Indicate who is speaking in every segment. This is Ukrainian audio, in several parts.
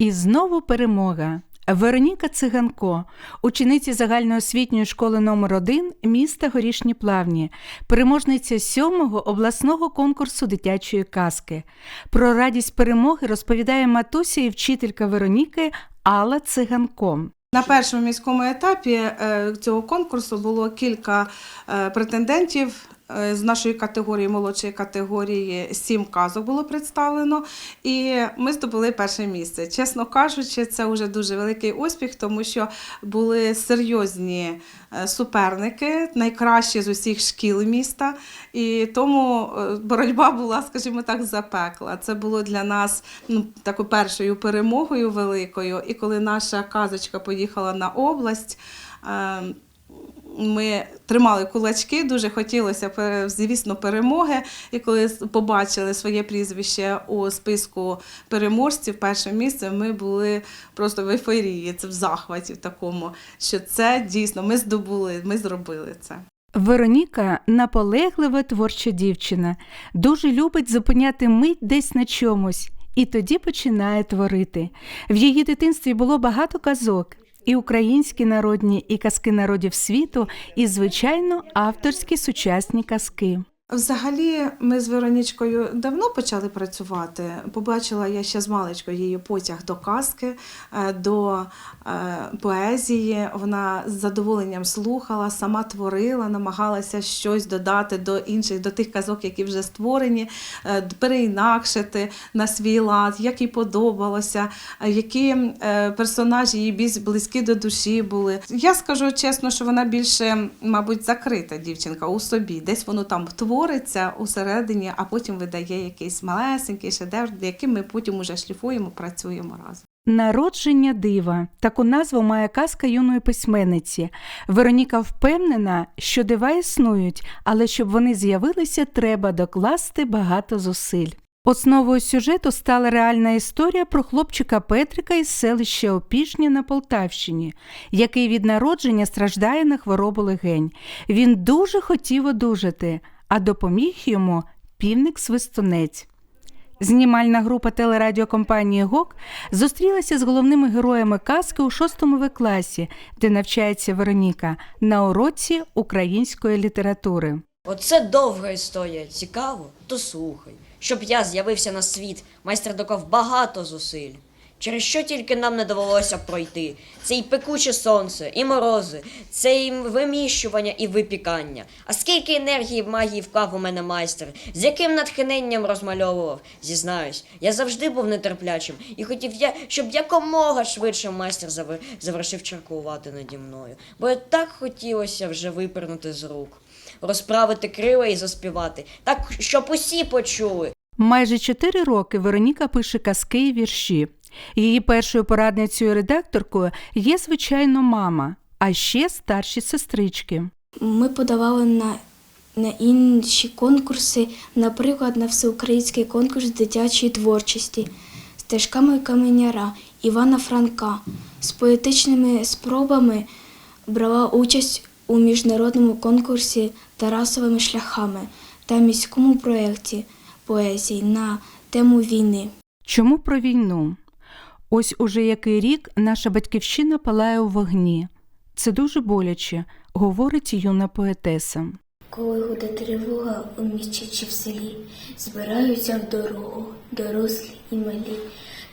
Speaker 1: І знову перемога. Вероніка Циганко, учениця загальноосвітньої школи номер 1 міста Горішні Плавні, переможниця сьомого обласного конкурсу дитячої казки. Про радість перемоги розповідає матуся і вчителька Вероніки Алла Циганко.
Speaker 2: На першому міському етапі е, цього конкурсу було кілька е, претендентів. Е, З нашої категорії, молодшої категорії, сім казок було представлено, і ми здобули перше місце. Чесно кажучи, це вже дуже великий успіх, тому що були серйозні е, суперники, найкращі з усіх шкіл міста. І тому е, боротьба була, скажімо так, запекла. Це було для нас ну, такою першою перемогою великою. І коли наша казочка поїхала на область. Ми тримали кулачки, дуже хотілося, звісно, перемоги. І коли побачили своє прізвище у списку переможців, перше місце, ми були просто в ейфорії, це в захваті в такому, що це дійсно ми здобули, ми зробили це.
Speaker 1: Вероніка наполеглива творча дівчина, дуже любить зупиняти мить десь на чомусь, і тоді починає творити. В її дитинстві було багато казок. І українські народні, і казки народів світу, і, звичайно, авторські сучасні казки.
Speaker 2: Взагалі, ми з Веронічкою давно почали працювати. Побачила я ще з маличкою її потяг до казки, е, до е, поезії. Вона з задоволенням слухала, сама творила, намагалася щось додати до інших, до тих казок, які вже створені, е, переінакшити на свій лад, як їй подобалося, які персонажі їй близькі до душі були. Я скажу чесно, що вона більше, мабуть, закрита дівчинка у собі. Десь воно там твориться усередині, а потім видає якийсь малесенький шедевр, яким ми потім уже шліфуємо, працюємо разом.
Speaker 1: Народження дива таку назву має казка юної письменниці. Вероніка впевнена, що дива існують, але щоб вони з'явилися, треба докласти багато зусиль. Основою сюжету стала реальна історія про хлопчика Петрика із селища Опішня на Полтавщині, який від народження страждає на хворобу легень. Він дуже хотів одужати, а допоміг йому півник-свистунець. Знімальна група телерадіокомпанії ГОК зустрілася з головними героями казки у шостому В класі, де навчається Вероніка, на уроці української літератури.
Speaker 3: Оце довга історія. Цікаво, то слухай. Щоб я з'явився на світ, майстер доклав багато зусиль. Через що тільки нам не довелося пройти. Це і пекуче сонце, і морози, це і виміщування, і випікання. А скільки енергії в магії вклав у мене майстер, з яким натхненням розмальовував, зізнаюсь, я завжди був нетерплячим і хотів я, щоб якомога швидше майстер завер- завершив чаркувати наді мною. Бо так хотілося вже випернути з рук, розправити крила і заспівати, так, щоб усі почули.
Speaker 1: Майже чотири роки Вероніка пише казки і вірші. Її першою порадницею редакторкою є, звичайно, мама, а ще старші сестрички.
Speaker 4: Ми подавали на, на інші конкурси, наприклад, на всеукраїнський конкурс дитячої творчості стежками каменяра Івана Франка. З поетичними спробами брала участь у міжнародному конкурсі Тарасовими шляхами та міському проєкті поезії на тему війни.
Speaker 1: Чому про війну? Ось уже який рік наша батьківщина палає у вогні. Це дуже боляче, говорить юна поетеса.
Speaker 4: Коли гуде тривога у місті чи в селі, збираються в дорогу дорослі і малі,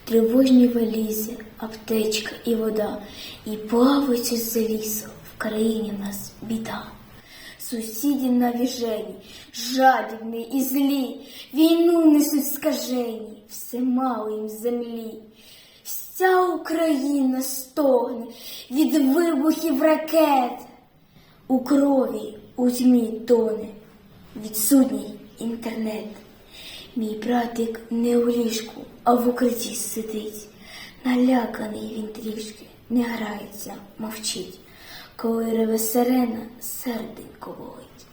Speaker 4: тривожні валізи, аптечка і вода, і плаваються з лісу, в країні нас біда. Сусіді навіжені, жадібні і злі, війну несуть скажені, все мало їм землі. Вся Україна стогне від вибухів ракет. У крові, у тьмі тоне, відсутній інтернет. Мій братик не у ліжку, а в укритті сидить. Наляканий він трішки, не грається, мовчить. Коли реве сирена, серденько болить,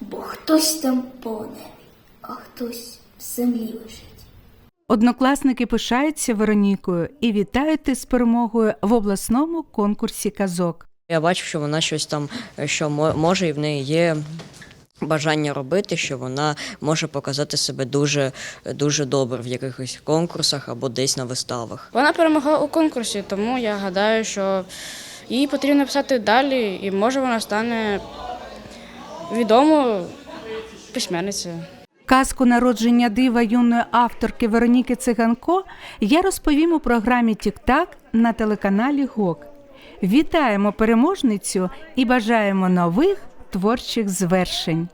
Speaker 4: бо хтось там по небі, а хтось в землі лежить.
Speaker 1: Однокласники пишаються Веронікою і вітають із перемогою в обласному конкурсі казок.
Speaker 3: Я бачив, що вона щось там, е, що може, і в неї є бажання робити, що вона може показати себе дуже, дуже добре в якихось конкурсах або десь на виставах.
Speaker 5: Вона перемогла у конкурсі, тому я гадаю, що їй потрібно писати далі, і може вона стане відомою письменницею.
Speaker 1: Казку народження дива юної авторки Вероніки Циганко я розповім у програмі Тік-Так на телеканалі ГОК. Вітаємо переможницю і бажаємо нових творчих звершень.